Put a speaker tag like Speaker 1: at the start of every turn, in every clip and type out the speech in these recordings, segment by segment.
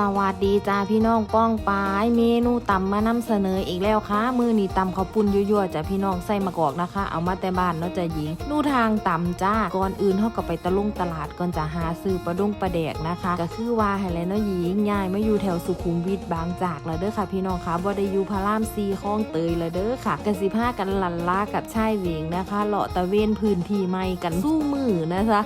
Speaker 1: สวัสดีจ้าพี่น้องป้องปายเมนูตำมานำเสนออีกแล้วค่ะมือนี้ตำข้าวปุ้นยั่วๆจ้ะพี่น้องใส่มะกอกนะคะ เอามาแต่บ้านเนาะจ้ะหญิงดูทางตำจ้าก่อนอื่นเขาก็ไปตะลุงตลาดก่อนจะหาซื้อปลาดุงปลาแดกนะคะ ก็คือว่าให้แล้วเนาะหญิงยายมาอยู่แถวสุขุมวิทบางจากแล้วเด้อค่ะ พี่น้องค่ะบ่ได้อยู่พระรามซีคลองเตยแล้วเด้อค่ะกันสิพากันลันล่ากับชายเวงนะคะเลาะตะเวนพื้นที่ใหม่กันสู้มือนะคะ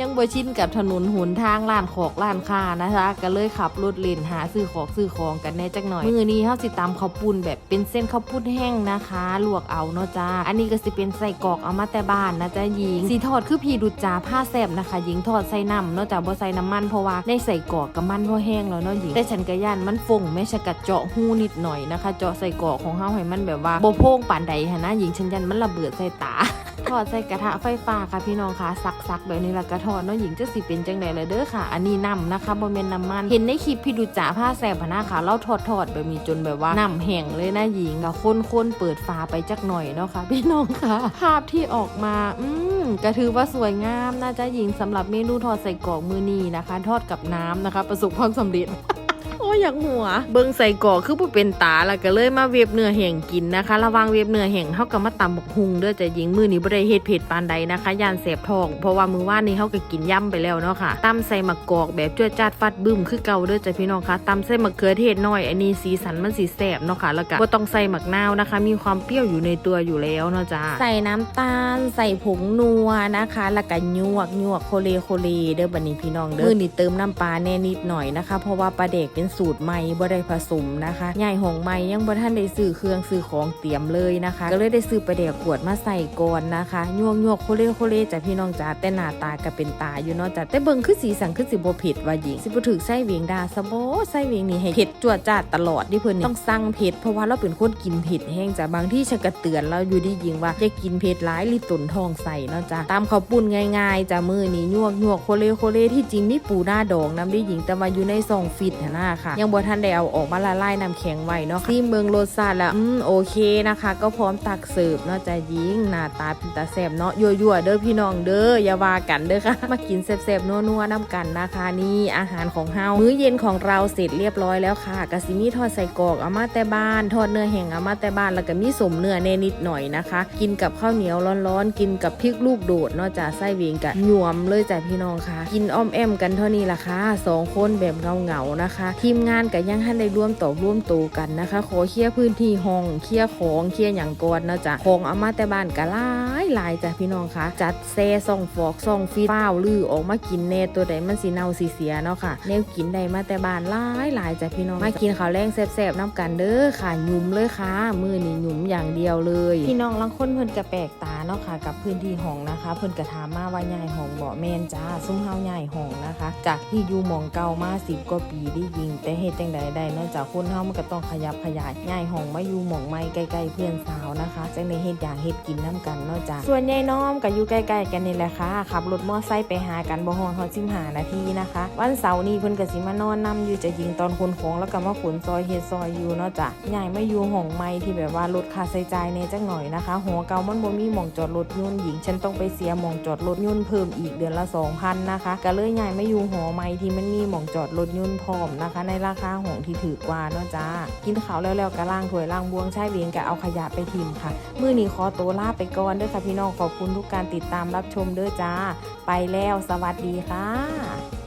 Speaker 1: ยังบ่ชินกับถนนหนทางล้านขอกล้านค้านะคะ ก็เลยขับรถเล่นหาซื้อของซื้อของกันแน่จักหน่อย มือนี้เฮาสิตำข้าวปุ้นแบบเป็นเส้นข้าวปุ้นแห้งนะคะ ลวกเอาเนาะจ้า อันนี้ก็สิเป็นใส่กรอกเอามาแต่บ้านนะจ้าหญิงสีทอดคือพีดุจจาผ้าแซบนะคะ หญิงทอดใส่น้ำเนาะจ้าบ่ใส่น้ำมันเพราะว่าในใส่กรอกกับมันพอแห้งแล้วเนาะหญิงแต่ฉันก็ย่านมันฟงแม่ชะกัดเจาะหูนิดหน่อยนะคะ เจาะใส่กรอกของเฮาให้มันแบบว่าบ่โพ่งปานใดหันนะหญิงฉันยันมันระเบิดใส่ตา ทอดใส่กระทะไฟฟ้าค่ะพี่น้องค่ะซักๆแบบนี้ละกระทอดเนาะหญิงจะสิเป็นจังไดเลยเด้อค่ะ อันนี้น้ำนะคะบ่แม่นน้ำมัน เห็นในคลิปพี่ดูจ๋าผ้าแสบพะนาค่ะเราทอดทอดๆแบบนี้จนแบบว่าน้ำแห้งเลยนะหญิงก็ค้นๆเปิดฝาไปจักหน่อยเนาะค่ะพี่น้องค่ะ ภาพที่ออกมาอืมก็ถือว่าสวยงามน่าจะหญิงสำหรับเมนูทอดใส่กรอกมือนีนะคะ ทอดกับน้ำนะคะ ประสบความสำเร็จ อ้ยอยากหัว เบิ่งใส่กรอกคือบ่เป็นตาแล้วก็เลยมาเวฟเนื้อแห้งกินนะคะ ระหวังเวฟเนื้อแห้งเฮาก็มาตำบักฮุงเด้อจะยิงมือนี้บ่ได้เฮ็ดเผ็ดปานใดนะคะย่านแสบท้อง เพราะว่ามื้อวานนี้เฮาก็กินย่ำไปแล้วเนาะค่ะตำใส่มะกอกแบบจ้วจาดฟัดบึ้มคือเก่าเด้อจ้ะพี่น้องคะตำใส่มะเขือเทศน้อยอันนี้สีสันมันสีแสบเนาะค่ะแล้วก็บ่ต้องใส่มะนาวนะคะ มีความเปรี้ยวอยู่ในตัวอยู่แล้วเนาะจ้าใส่น้ำตาล ใส่ผงนัวนะคะ แล้วก็ยวกยวกโคเลโคเลเด้อบัดนี้พี่น้องเด้อมื้อนี้เติมน้ำปลาแน่นิดหน่อยนะคะ เพราะว่าปลาเด็กเป็นสูตรใหม่บ่ได้ผสมนะคะใหญ่หงใหม่ยังบ่ทันได้ซื้อเครื่องซื้อของเตรียมเลยนะคะ ก็เลยได้ซื้อปลาเด็กขวดมาใส่ก่อนนะคะยวกยวกโคเลโคเลจ้ะพี่น้องจ้าแต่หน้าตาก็เป็นตาอยู่เนาะจ้ะแต่เบิ่งคือสีสันคือสิบ่เผ็ดว่าหญิงสิบ่ถึกไส้เวียงดาซะบ่ไส้เวียงนี่ให้เผ็ดจวดจ้าดตลอดที่เพิ่นนี่ต้องสั่งเผ็ดเพราะว่าเราเป็นคนกินเผ็ดแห้งจ้ะบางที่ฉันก็เตือนเราอยู่ดีหญิงว่าอย่ากินเผ็ดหลายลิตุนทองใส่เนาะจ้ะตามข้าวปุ้นง่ายๆจ้ะมือนี้ยวกยวกโคเลโคเลที่จริงมีปูหน้าดองน้ำได้หญิงแต่ว่าอยู่ในซองฟิตหั่นน่ะค่ะ ยังบ่ทันได้เอาออกมาละลายน้ำแข็งไว้เนาะซีเมืองรสชาแล้วอืมโอเคนะคะ ก็พร้อมตักเสิร์ฟเนาะจะหญิงหน้าตาเป็นตาแซ่บเนาะยั่วๆเด้อพี่น้องเด้ออย่าว่ากันเด้อค่ะ มากินแซ่บๆนัวๆน้ำกันนะคะ นี่อาหารของเฮามื้อเย็นของเราเสร็จเรียบร้อยแล้วค่ะกะสิมีทอดใส่กรอกเอามาแต่บ้าน ทอดเนื้อแห้งเอามาแต่บ้านแล้วก็มีสมเนื้อเนนิดหน่อยนะคะ กินกับข้าวเหนียวร้อนๆกินกับพริกลูกโดดเนาะจ้ะไส้เวีงกะหยวมเลยจ้ะพี่น้องค่ะ กินอ้อมแอมกันเท่านี้ละค่ะสองคนแบบเงาๆนะคะทีมงานกับยังให้ได้ร่วมต่อร่วมโตกันนะคะ ขอเคลียร์พื้นที่ห้องเคลียร์ของเคลียร์อย่างก่อนเนาะจ้ะของเอามาแต่บ้านกะลายลายจ้ะพี่น้องคะจัดแซ่ซ่องฟอกซ่องฟีฟ้าวลือออกมากินแน่ตัวใดมันสีเน่าสีเสียเนาะค่ะแนวกินได้มาแต่บ้านลายลายจ้ะพี่น้องมากินข้าวแรงแซ่บๆน้ำกันเด้อค่ะหยุ่มเลยค่ะ มือนี่หยุ่มอย่างเดียวเลย พี่น้องลังคนเพิ่นกระแปลกตาเนาะค่ะ กับพื้นที่ห้องนะคะ เพิ่นกระถามมาว่าใหญ่ห้องบ่แม่นจ้าซุ้มเฮาใหญ่ห้องนะคะ จากที่อยู่หมองเก่ามาสิบกว่าปีได้ยิงแต่เฮ็ดจังใดได้เนอกจากคนเฮามันก็ต้องขยับขยายใหญ่ห้องมาอยู่หมองใหม่ใกล้ๆเพื่อนสาวนะคะจังได้เฮ็ดอย่างเฮ็ดกินน้ำกันเนาะจ้าส่วนยายน้อมก็อยู่ใกล้ๆกันนี่แหละค่ะขับรถมอไซค์ไปหากันบ่ฮอนฮอด15นาทีนะคะ วันเสาร์นี้เพิ่นก็สิมานอนนํอยู่จะยิงตอนคนของแล้วก็มาขนซอยเฮ็ดซอยอยู่เนาะจ้ะใหญ่มาอยู่ห้องใหม่ที่แบบว่าลดค่าใช้จ่ายในจักหน่อยนะคะหัวเก่ามันบ่มีหม่องจอดรถยนต์หญิงฉันต้องไปเสียหม่องจอดรถยนต์เพิ่มอีกเดือนละ2,000นะคะก็เลยใหญ่มาอยู่หอใหม่ที่มันมีหม่องจอดรถยนต์พร้อมนะคะในราคาหงที่ถือกว่าเนาะจ้า กินข้าวแล้วๆก็ล้างถวยล่างบวงใช้เวียงก็เอาขยะไปทิมค่ะ มื้อนี้ขอตัวลาไปก่อนเด้อค่ะพี่น้องขอบคุณทุกการติดตามรับชมเด้อจ้า ไปแล้วสวัสดีค่ะ